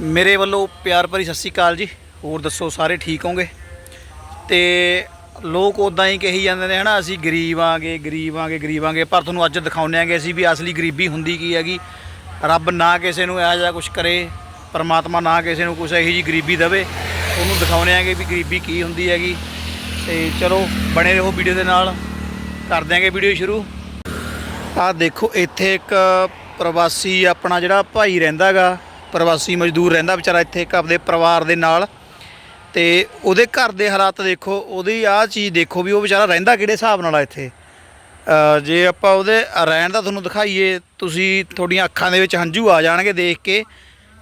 ਮੇਰੇ ਵੱਲੋਂ ਪਿਆਰ ਭਰੀ ਸਤਿ ਸ਼੍ਰੀ ਅਕਾਲ ਜੀ। ਹੋਰ ਦੱਸੋ, ਸਾਰੇ ਠੀਕ ਹੋਗੇ ਤੇ ਲੋਕ ਉਦਾਂ ਹੀ ਕਹੀ ਜਾਂਦੇ ਨੇ, ਹਨਾ, ਅਸੀਂ ਗਰੀਬ ਆਂਗੇ ਗਰੀਬ ਆਂਗੇ ਗਰੀਬ ਆਂਗੇ। ਪਰ ਤੁਹਾਨੂੰ ਅੱਜ ਦਿਖਾਉਂਦੇ ਆਂਗੇ ਅਸੀਂ ਵੀ ਅਸਲੀ ਗਰੀਬੀ ਹੁੰਦੀ ਕੀ ਹੈਗੀ। ਰੱਬ ਨਾ ਕਿਸੇ ਨੂੰ ਇਹੋ ਜਿਹਾ ਕੁਝ ਕਰੇ, ਪਰਮਾਤਮਾ ਨਾ ਕਿਸੇ ਨੂੰ ਕੁਝ ਇਹੋ ਜੀ ਗਰੀਬੀ ਦੇਵੇ। ਉਹਨੂੰ ਦਿਖਾਉਂਦੇ ਆਂਗੇ ਵੀ ਗਰੀਬੀ ਕੀ ਹੁੰਦੀ ਹੈਗੀ। ਤੇ ਚਲੋ, ਬਣੇ ਰਹੋ ਵੀਡੀਓ ਦੇ ਨਾਲ। ਕਰ ਦਿਆਂਗੇ ਵੀਡੀਓ ਸ਼ੁਰੂ। ਆਹ ਦੇਖੋ, ਇੱਥੇ ਇੱਕ ਪ੍ਰਵਾਸੀ ਆਪਣਾ ਜਿਹੜਾ ਭਾਈ ਰਹਿੰਦਾਗਾ ਪ੍ਰਵਾਸੀ ਮਜ਼ਦੂਰ ਰਹਿੰਦਾ ਵਿਚਾਰਾ ਇੱਥੇ ਇੱਕ ਆਪਦੇ ਪਰਿਵਾਰ ਦੇ ਨਾਲ। ਤੇ ਉਹਦੇ ਘਰ ਦੇ ਹਾਲਾਤ ਦੇਖੋ, ਉਹਦੀ ਆਹ ਚੀਜ਼ ਦੇਖੋ ਵੀ ਉਹ ਵਿਚਾਰਾ ਰਹਿੰਦਾ ਕਿਹੜੇ ਹਿਸਾਬ ਨਾਲ ਆ ਇੱਥੇ? ਜੇ ਆਪਾਂ ਉਹਦੇ ਰਹਿਣ ਦਾ ਤੁਹਾਨੂੰ ਦਿਖਾਈਏ, ਤੁਸੀਂ ਤੁਹਾਡੀਆਂ ਅੱਖਾਂ ਦੇ ਵਿੱਚ ਹੰਝੂ ਆ ਜਾਣਗੇ ਦੇਖ ਕੇ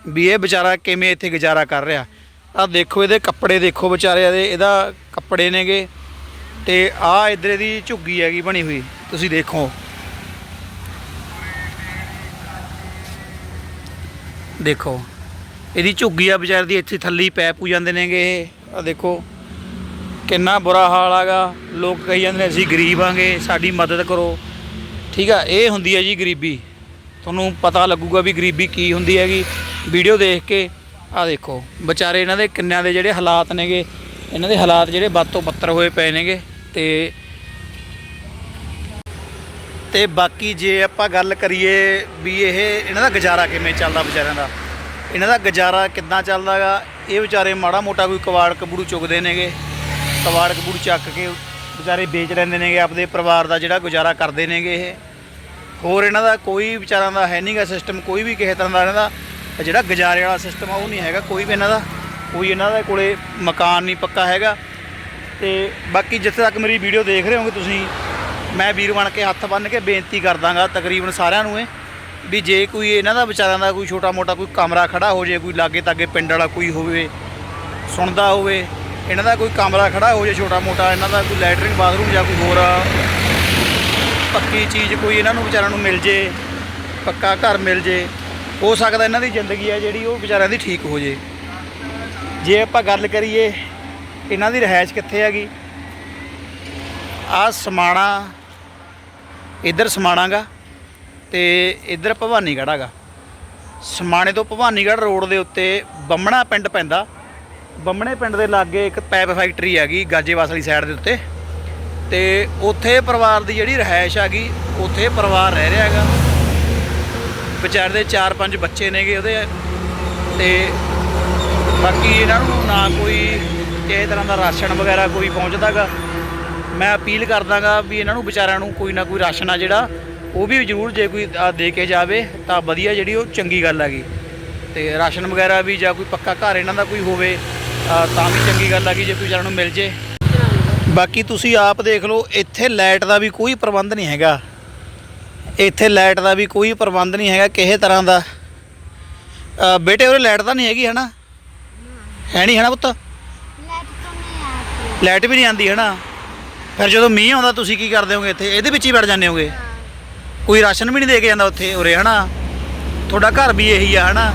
ਵੀ ਇਹ ਵਿਚਾਰਾ ਕਿਵੇਂ ਇੱਥੇ ਗੁਜ਼ਾਰਾ ਕਰ ਰਿਹਾ। ਆਹ ਦੇਖੋ ਇਹਦੇ ਕੱਪੜੇ ਦੇਖੋ ਵਿਚਾਰੇ ਦੇ ਇਹਦਾ ਕੱਪੜੇ ਨੇਗੇ ਤੇ ਆਹ ਇੱਧਰ ਦੀ ਝੁੱਗੀ ਹੈਗੀ ਬਣੀ ਹੋਈ, ਤੁਸੀਂ ਦੇਖੋ। ਦੇਖੋ, ਇਹਦੀ ਝੁੱਗੀ ਆ ਵਿਚਾਰੇ ਦੀ, ਇੱਥੇ ਥੱਲੀ ਪੈ ਪੂ ਜਾਂਦੇ ਨੇਗੇ ਇਹ। ਆ ਦੇਖੋ, ਕਿੰਨਾ ਬੁਰਾ ਹਾਲ ਆਗਾ। ਲੋਕ ਕਹੀ ਜਾਂਦੇ ਨੇ, ਅਸੀਂ ਗਰੀਬ ਆਂਗੇ, ਸਾਡੀ ਮਦਦ ਕਰੋ। ਠੀਕ ਆ, ਇਹ ਹੁੰਦੀ ਹੈ ਜੀ ਗਰੀਬੀ। ਤੁਹਾਨੂੰ ਪਤਾ ਲੱਗੂਗਾ ਵੀ ਗਰੀਬੀ ਕੀ ਹੁੰਦੀ ਹੈਗੀ। ਵੀਡੀਓ ਦੇਖ ਕੇ ਆ ਦੇਖੋ, ਵਿਚਾਰੇ ਇਹਨਾਂ ਦੇ ਕਿੰਨਿਆਂ ਦੇ ਜਿਹੜੇ ਹਾਲਾਤ ਨੇਗੇ, ਇਹਨਾਂ ਦੇ ਹਾਲਾਤ ਜਿਹੜੇ ਵੱਧ ਤੋਂ ਬੱਤਰ ਹੋਏ ਪਏ ਨੇਗੇ, ਤੇ ਤੇ ਬਾਕੀ ਜੇ ਆਪਾਂ ਗੱਲ ਕਰੀਏ ਵੀ ਇਹ ਇਹਨਾਂ ਦਾ ਗੁਜ਼ਾਰਾ ਕਿਵੇਂ ਚੱਲਦਾ ਵਿਚਾਰਿਆਂ ਦਾ? ਇਹਨਾਂ ਦਾ ਗੁਜ਼ਾਰਾ ਕਿੱਦਾਂ ਚੱਲਦਾਗਾ? ਇਹ ਵਿਚਾਰੇ ਮਾੜਾ ਮੋਟਾ ਕੋਈ ਕਵਾੜ ਕਬੜੂ ਚੁਗਦੇ ਨੇਗੇ। ਕਵਾੜ ਕਬੜੂ ਚੱਕ ਕੇ ਵਿਚਾਰੇ ਵੇਚ ਲੈਂਦੇ ਨੇਗੇ, ਆਪਦੇ ਪਰਿਵਾਰ ਦਾ ਜਿਹੜਾ ਗੁਜ਼ਾਰਾ ਕਰਦੇ ਨੇਗੇ ਇਹ। ਹੋਰ ਇਹਨਾਂ ਦਾ ਕੋਈ ਵਿਚਾਰਾਂ ਦਾ ਹੈ ਨਹੀਂਗਾ ਸਿਸਟਮ ਕੋਈ ਵੀ ਕਿਸੇ ਤਰ੍ਹਾਂ ਦਾ ਇਹਨਾਂ ਦਾ ਜਿਹੜਾ ਗੁਜ਼ਾਰੇ ਵਾਲਾ ਸਿਸਟਮ ਆ, ਉਹ ਨਹੀਂ ਹੈਗਾ ਕੋਈ ਵੀ ਇਹਨਾਂ ਦਾ। ਕੋਈ ਇਹਨਾਂ ਦੇ ਕੋਲੇ ਮਕਾਨ ਨਹੀਂ ਪੱਕਾ ਹੈਗਾ। ਤੇ ਬਾਕੀ ਜਿੱਥੇ ਤੱਕ ਮੇਰੀ ਵੀਡੀਓ ਦੇਖ ਰਹੇ ਹੋਗੇ ਤੁਸੀਂ ਮੈਂ ਵੀਰ ਬਣ ਕੇ ਹੱਥ ਬੰਨ ਕੇ ਬੇਨਤੀ ਕਰਦਾਗਾ ਤਕਰੀਬਨ ਸਾਰਿਆਂ ਨੂੰ ਇਹ, ਵੀ ਜੇ ਕੋਈ ਇਹਨਾਂ ਦਾ ਵਿਚਾਰਾਂ ਦਾ ਕੋਈ ਛੋਟਾ ਮੋਟਾ ਕੋਈ ਕਮਰਾ ਖੜਾ ਹੋ ਜੇ, ਕੋਈ ਲਾਗੇ ਤਾਗੇ ਪਿੰਡ ਵਾਲਾ ਕੋਈ ਹੋਵੇ, ਸੁਣਦਾ ਹੋਵੇ, ਇਹਨਾਂ ਦਾ ਕੋਈ ਕਮਰਾ ਖੜਾ ਹੋ ਜੇ ਛੋਟਾ ਮੋਟਾ, ਇਹਨਾਂ ਦਾ ਕੋਈ ਲੈਟਰਿੰਗ ਬਾਥਰੂਮ ਜਾਂ ਕੋਈ ਹੋਰ ਪੱਕੀ ਚੀਜ਼ ਕੋਈ ਇਹਨਾਂ ਨੂੰ ਵਿਚਾਰਾਂ ਨੂੰ ਮਿਲ ਜੇ, ਪੱਕਾ ਘਰ ਮਿਲ ਜੇ, ਹੋ ਸਕਦਾ ਇਹਨਾਂ ਦੀ ਜ਼ਿੰਦਗੀ ਆ ਜਿਹੜੀ ਉਹ ਵਿਚਾਰਿਆਂ ਦੀ ਠੀਕ ਹੋ ਜੇ। ਜੇ ਆਪਾਂ ਗੱਲ ਕਰੀਏ, ਇਹਨਾਂ ਦੀ ਰਹਿائش ਕਿੱਥੇ ਹੈਗੀ? ਆ ਸਮਾਣਾ ਇੱਧਰ ਸਮਾਣਾਗਾ ਤੇ ਇੱਧਰ ਭਵਾਨੀਗੜਾਗਾ ਸਮਾਣੇ ਤੋਂ ਭਵਾਨੀਗੜ ਰੋਡ ਦੇ ਉੱਤੇ ਬੰਮਣਾ ਪਿੰਡ ਪੈਂਦਾ। ਬੰਮਣੇ ਪਿੰਡ ਦੇ ਲਾਗੇ ਇੱਕ ਪੈਪ ਫੈਕਟਰੀ ਹੈਗੀ ਗਾਜੇਵਾਸ ਵਾਲੀ ਸਾਈਡ ਦੇ ਉੱਤੇ। ਤੇ ਉੱਥੇ ਪਰਿਵਾਰ ਦੀ ਜਿਹੜੀ ਰਹਿائش ਹੈਗੀ, ਉੱਥੇ ਪਰਿਵਾਰ ਰਹਿ ਰਿਹਾ ਹੈਗਾ। ਵਿਚਾਰ ਦੇ 4-5 ਬੱਚੇ ਨੇਗੇ ਉਹਦੇ। ਤੇ ਬਾਕੀ ਇਹਨਾਂ ਨੂੰ ਨਾ ਕੋਈ ਕਿਸੇ ਤਰ੍ਹਾਂ ਦਾ ਰਾਸ਼ਨ ਵਗੈਰਾ ਕੋਈ ਪਹੁੰਚਦਾਗਾ ਮੈਂ ਅਪੀਲ ਕਰਦਾਗਾ ਵੀ ਇਹਨਾਂ ਨੂੰ ਵਿਚਾਰਿਆਂ ਨੂੰ ਕੋਈ ਨਾ ਕੋਈ ਰਾਸ਼ਨ ਆ ਜਿਹੜਾ ਉਹ ਵੀ ਜ਼ਰੂਰ ਜੇ ਕੋਈ ਦੇ ਕੇ ਜਾਵੇ ਤਾਂ ਵਧੀਆ ਜਿਹੜੀ ਉਹ ਚੰਗੀ ਗੱਲ ਹੈਗੀ। ਤੇ ਰਾਸ਼ਨ ਵਗੈਰਾ ਵੀ ਜਾਂ ਕੋਈ ਪੱਕਾ ਘਰ ਇਹਨਾਂ ਦਾ ਕੋਈ ਹੋਵੇ ਤਾਂ ਵੀ ਚੰਗੀ ਗੱਲ ਹੈਗੀ ਜੇ ਕੋਈ ਜਾਨ ਨੂੰ ਮਿਲ ਜੇ। ਬਾਕੀ ਤੁਸੀਂ ਆਪ ਦੇਖ ਲਓ ਇੱਥੇ ਲਾਈਟ ਦਾ ਵੀ ਕੋਈ ਪ੍ਰਬੰਧ ਨਹੀਂ ਹੈਗਾ। ਇੱਥੇ ਲਾਈਟ ਦਾ ਵੀ ਕੋਈ ਪ੍ਰਬੰਧ ਨਹੀਂ ਹੈਗਾ ਕਿਸੇ ਤਰ੍ਹਾਂ ਦਾ। ਬੇਟੇ ਉਹ ਲਾਈਟ ਤਾਂ ਨਹੀਂ ਹੈਗੀ ਹਨਾ? ਹੈ ਨਹੀਂ ਹਨਾ ਪੁੱਤ? ਲਾਈਟ ਵੀ ਨਹੀਂ ਆਉਂਦੀ ਹਨਾ? ਫਿਰ ਜਦੋਂ ਮੀਂਹ ਆਉਂਦਾ ਤੁਸੀਂ ਕੀ ਕਰਦੇ ਹੋਗੇ ਇੱਥੇ? ਇਹਦੇ ਵਿੱਚ ਹੀ ਵੜ ਜਾਂਦੇ ਹੋਗੇ? ਕੋਈ ਰਾਸ਼ਨ ਵੀ ਨਹੀਂ ਦੇ ਕੇ ਜਾਂਦਾ ਉੱਥੇ ਉਰੇ ਹਨਾ? ਤੁਹਾਡਾ ਘਰ ਵੀ ਇਹੀ ਆ ਹਨਾ?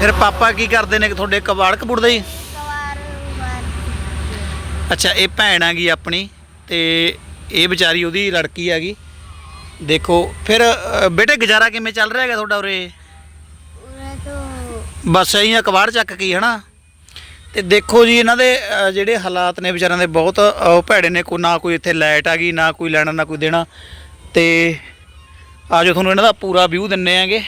ਫਿਰ ਪਾਪਾ ਕੀ ਕਰਦੇ ਨੇ ਤੁਹਾਡੇ? ਕਬਾੜ ਕਬੂੜ ਦਾ ਹੀ? ਅੱਛਾ ਇਹ ਭੈਣ ਆ ਗਈ ਆਪਣੀ ਤੇ ਇਹ ਵਿਚਾਰੀ ਉਹਦੀ ਲੜਕੀ ਆ ਗਈ। ਦੇਖੋ ਫਿਰ ਬੇਟੇ ਗੁਜ਼ਾਰਾ ਕਿਵੇਂ ਚੱਲ ਰਿਹਾ ਹੈਗਾ ਤੁਹਾਡਾ ਉਰੇ? ਬਸ ਐਂ ਆ, ਕਬਾੜ ਚੱਕ ਕੇ ਹੀ ਹਨਾ? ਤੇ ਦੇਖੋ ਜੀ ਇਹਨਾਂ ਦੇ ਅ, ਜਿਹੜੇ ਹਾਲਾਤ ਨੇ ਵਿਚਾਰਿਆਂ ਦੇ ਬਹੁਤ ਅ, ਭੈੜੇ ਨੇ ਕੋ ਨਾ ਕੋਈ ਇੱਥੇ ਲਾਈਟ ਆ ਗਈ ਨਾ ਕੋਈ ਲੈਣਾ ਨਾ ਕੋਈ ਦੇਣਾ। ਤੇ ਆਜੋ ਤੁਹਾਨੂੰ ਇਹਨਾਂ ਦਾ ਪੂਰਾ ਵਿਊ ਦਿੰਨੇ ਆਂਗੇ।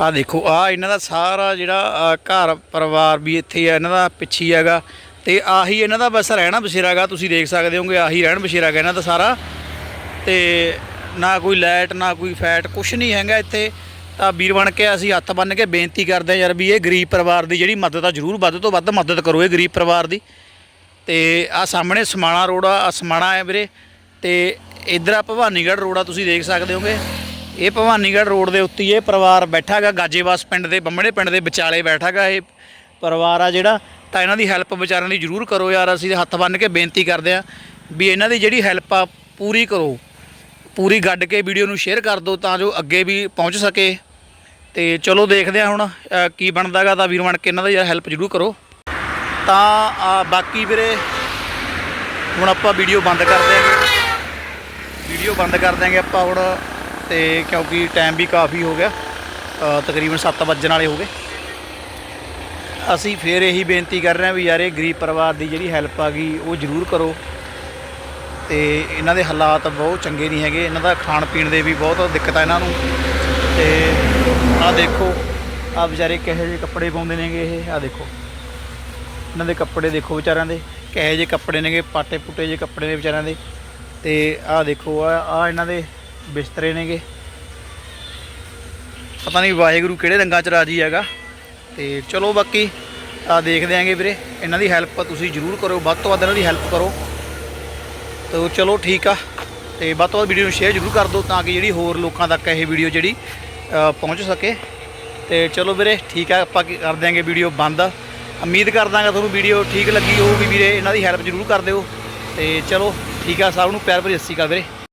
ਆ ਦੇਖੋ ਆ ਇਹਨਾਂ ਦਾ ਸਾਰਾ ਜਿਹੜਾ ਅ, ਘਰ ਪਰਿਵਾਰ ਵੀ ਇੱਥੇ ਆ ਇਹਨਾਂ ਦਾ ਪਿੱਛੇ ਹੀ ਹੈਗਾ। ਤੇ ਆਹੀ ਇਹਨਾਂ ਦਾ ਬਸ ਰਹਿਣਾ ਬਸੇਰਾਗਾ ਤੁਸੀਂ ਦੇਖ ਸਕਦੇ ਹੋਗੇ ਆਹੀ ਰਹਿਣ ਬਸੇਰਾਗਾ ਇਹਨਾਂ ਦਾ ਸਾਰਾ। ਤੇ ਨਾ ਕੋਈ ਲਾਈਟ ਨਾ ਕੋਈ ਫੈਟ ਕੁਛ ਨਹੀਂ ਹੈਗਾ ਇੱਥੇ। ਤਾਂ ਵੀਰ ਬਣ ਕੇ ਅਸੀਂ ਹੱਥ ਬੰਨ ਕੇ ਬੇਨਤੀ ਕਰਦੇ ਹਾਂ ਯਾਰ ਵੀ ਇਹ ਗਰੀਬ ਪਰਿਵਾਰ ਦੀ ਜਿਹੜੀ ਮਦਦ ਆ ਜ਼ਰੂਰ ਵੱਧ ਤੋਂ ਵੱਧ ਮਦਦ ਕਰੋ ਇਹ ਗਰੀਬ ਪਰਿਵਾਰ ਦੀ। ਤੇ ਆ ਸਾਹਮਣੇ ਸਮਾਣਾ ਰੋਡ ਆ ਆਹ ਸਮਾਣਾ ਹੈ ਵੀਰੇ। ਤੇ ਇਧਰ ਆ ਭਵਾਨੀਗੜ੍ਹ ਰੋਡ ਆ, ਤੁਸੀਂ ਦੇਖ ਸਕਦੇ ਹੋਗੇ। ਇਹ ਭਵਾਨੀਗੜ੍ਹ ਰੋਡ ਦੇ ਉੱਤੇ ਇਹ ਪਰਿਵਾਰ ਬੈਠਾ ਹੈਗਾ, ਗਾਜੇਵਾਸ ਪਿੰਡ ਦੇ ਬੰਮੜੇ ਪਿੰਡ ਦੇ ਵਿਚਾਲੇ ਬੈਠਾ ਹੈਗਾ ਇਹ ਪਰਿਵਾਰ ਆ ਜਿਹੜਾ। ਤਾਂ ਇਹਨਾਂ ਦੀ ਹੈਲਪ ਵਿਚਾਰਿਆਂ ਦੀ ਜ਼ਰੂਰ ਕਰੋ ਯਾਰ, ਅਸੀਂ ਹੱਥ ਬੰਨ ਕੇ ਬੇਨਤੀ ਕਰਦੇ ਆ ਵੀ ਇਹਨਾਂ ਦੀ ਜਿਹੜੀ ਹੈਲਪ ਆ, ਪੂਰੀ ਕਰੋ। ਪੂਰੀ ਗੱਡ ਕੇ ਵੀਡੀਓ ਨੂੰ ਸ਼ੇਅਰ ਕਰ ਦਿਓ ਤਾਂ ਜੋ ਅੱਗੇ ਵੀ ਪਹੁੰਚ ਸਕੇ। ਤੇ ਚਲੋ ਦੇਖਦੇ ਆ ਹੁਣ ਅ, ਕੀ ਬਣਦਾਗਾ ਤਾਂ ਵੀਰ ਬਣ ਕੇ ਇਹਨਾਂ ਦਾ ਯਾਰ ਹੈਲਪ ਜ਼ਰੂਰ ਕਰੋ। ਤਾਂ ਅ, ਬਾਕੀ ਵੀਰੇ ਹੁਣ ਆਪਾਂ ਵੀਡੀਓ ਬੰਦ ਕਰ ਦਿਆਂਗੇ। ਵੀਡੀਓ ਬੰਦ ਕਰ ਦਿਆਂਗੇ ਆਪਾਂ ਹੁਣ ਤੇ ਕਿਉਂਕਿ ਟਾਈਮ ਵੀ ਕਾਫੀ ਹੋ ਗਿਆ ਅ, ਤਕਰੀਬਨ 7 ਵੱਜਣ ਵਾਲੇ ਹੋ ਗਏ। ਅਸੀਂ ਫੇਰ ਇਹੀ ਬੇਨਤੀ ਕਰ ਰਹੇ ਹਾਂ ਵੀ ਯਾਰ ਇਹ ਗਰੀਬ ਪਰਿਵਾਰ ਦੀ ਜਿਹੜੀ ਹੈਲਪ ਆ ਗਈ ਉਹ ਜ਼ਰੂਰ ਕਰੋ। ਤੇ ਇਹਨਾਂ ਦੇ ਹਾਲਾਤ ਬਹੁਤ ਚੰਗੇ ਨਹੀਂ ਹੈਗੇ। ਇਹਨਾਂ ਦਾ ਖਾਣ ਪੀਣ ਦੇ ਵੀ ਬਹੁਤ ਦਿੱਕਤ ਆ ਇਹਨਾਂ ਨੂੰ। ਤੇ ਆਹ ਦੇਖੋ, ਆਹ ਵਿਚਾਰੇ ਕਿਹੋ ਜਿਹੇ ਕੱਪੜੇ ਪਾਉਂਦੇ ਨੇਗੇ ਇਹ। ਆਹ ਦੇਖੋ। ਇਹਨਾਂ ਦੇ ਕੱਪੜੇ ਦੇਖੋ ਵਿਚਾਰਿਆਂ ਦੇ। ਕਿਹੋ ਜਿਹੇ ਕੱਪੜੇ ਨੇਗੇ, ਪਾਟੇ ਪੁੱਟੇ ਜਿਹੇ ਕੱਪੜੇ ਨੇ ਵਿਚਾਰਿਆਂ ਦੇ। ਤੇ ਆਹ ਦੇਖੋ ਆ ਆ ਇਹਨਾਂ ਦੇ ਬਿਸਤਰੇ ਨੇਗੇ। ਪਤਾ ਨਹੀਂ ਵਾਹਿਗੁਰੂ ਕਿਹੜੇ ਰੰਗਾਂ ਚ ਰਾਜੀ ਹੈਗਾ। ਤੇ ਚਲੋ ਬਾਕੀ ਆ ਦੇਖਦੇ ਆਂਗੇ ਵੀਰੇ। ਇਹਨਾਂ ਦੀ ਹੈਲਪ ਤੁਸੀਂ ਜ਼ਰੂਰ ਕਰੋ। ਵੱਧ ਤੋਂ ਵੱਧ ਇਹਨਾਂ ਦੀ ਹੈਲਪ ਕਰੋ। ਤੋ ਚਲੋ ਠੀਕ ਆ। ਤੇ ਵੱਧ ਤੋਂ ਵੱਧ ਵੀਡੀਓ ਨੂੰ ਸ਼ੇਅਰ ਜ਼ਰੂਰ ਕਰ ਦਿਓ ਤਾਂ ਕਿ ਜਿਹੜੀ ਹੋਰ ਲੋਕਾਂ ਤੱਕ ਇਹ ਵੀਡੀਓ ਜਿਹੜੀ ਪਹੁੰਚ ਸਕੇ। ਤੇ ਚਲੋ ਵੀਰੇ, ਠੀਕ ਆ, ਆਪਾਂ ਕੀ ਕਰ ਦਿਆਂਗੇ ਵੀਡੀਓ ਬੰਦ। ਉਮੀਦ ਕਰਦਾਂਗਾ ਤੁਹਾਨੂੰ ਵੀਡੀਓ ਠੀਕ ਲੱਗੀ ਹੋਊਗੀ ਵੀਰੇ, ਇਹਨਾਂ ਦੀ ਹੈਲਪ ਜ਼ਰੂਰ ਕਰ ਦਿਓ। ਤੇ ਚਲੋ, ਠੀਕ ਆ, ਸਭ ਨੂੰ ਪਿਆਰ ਭਰੀ ਸਤਿ ਸ਼੍ਰੀ ਅਕਾਲ ਵੀਰੇ।